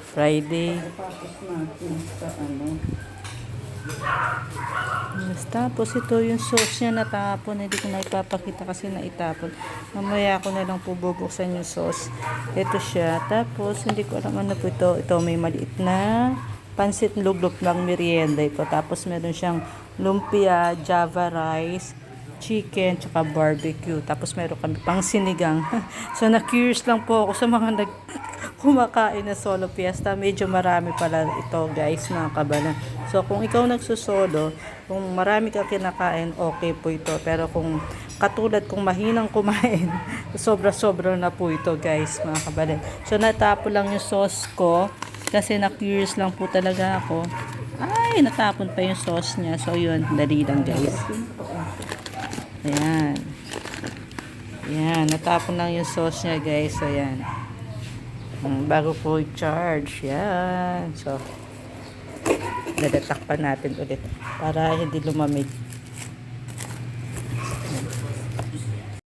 Friday. Ano. Yes, tapos ito yung sauce niya natapon. Hindi ko na ipapakita kasi naitapon. Mamaya ako na lang po bubuksan yung sauce. Ito siya. Tapos hindi ko alam ano po ito. Ito may maliit na pansit luglok ng merienda ito. Tapos meron siyang lumpia, java rice, chicken, tsaka barbecue. Tapos meron kami pang sinigang. so na-curious lang po ako sa mga nag kumakain na solo fiesta. Medyo marami pala ito guys mga kabalan. So kung ikaw nagsusolo, kung marami ka kinakain, okay po ito. Pero kung katulad kung mahinang kumain, sobra-sobra na po ito guys mga kabalan. So natapo lang yung sauce ko kasi na-curious lang po talaga ako. Ay, natapon pa yung sauce niya. So yun, dali lang guys. Ayan. Ayan, natapon lang yung sauce niya guys. So, ayan. Bago po i-charge. Yan. So, dadatakpan natin ulit para hindi lumamig.